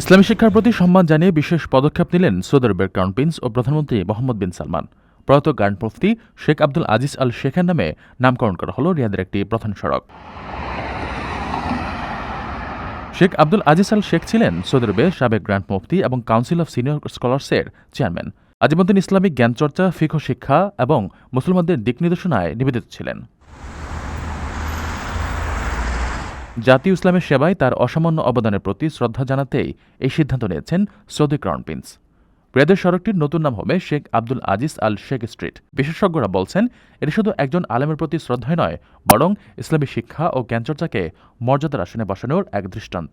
ইসলামী শিক্ষার প্রতি সম্মান জানিয়ে বিশেষ পদক্ষেপ নিলেন সৌদি আরবের ক্রাউন প্রিন্স ও প্রধানমন্ত্রী মোহাম্মদ বিন সালমান। প্রয়াত গ্র্যান্ড মুফতি শেখ আব্দুল আজিজ আল শেখের নামে নামকরণ করা হল রিয়াদের একটি প্রধান সড়ক। Sheikh Abdul Aziz Al Sheikh ছিলেন সৌদি আরবের সাবেক গ্র্যান্ড মুফতি এবং কাউন্সিল অফ সিনিয়র স্কলার্সের চেয়ারম্যান। আজিমুদ্দিন ইসলামিক জ্ঞানচর্চা, ফিকহ শিক্ষা এবং মুসলমানদের দিক নির্দেশনায় নিবেদিত ছিলেন। জাতীয় ইসলামের সেবায় তার অসামান্য অবদানের প্রতি শ্রদ্ধা জানাতেই এই সিদ্ধান্ত নিয়েছেন সৌদি ক্রাউন প্রিন্স। রিয়াদের সড়কটির নতুন নাম হবে Sheikh Abdul Aziz Al Sheikh street. বিশেষজ্ঞরা বলছেন, এটি শুধু একজন আলেমের প্রতি শ্রদ্ধায় নয়, বরং ইসলামী শিক্ষা ও জ্ঞানচর্চাকে মর্যাদার আসনে বসানোর এক দৃষ্টান্ত।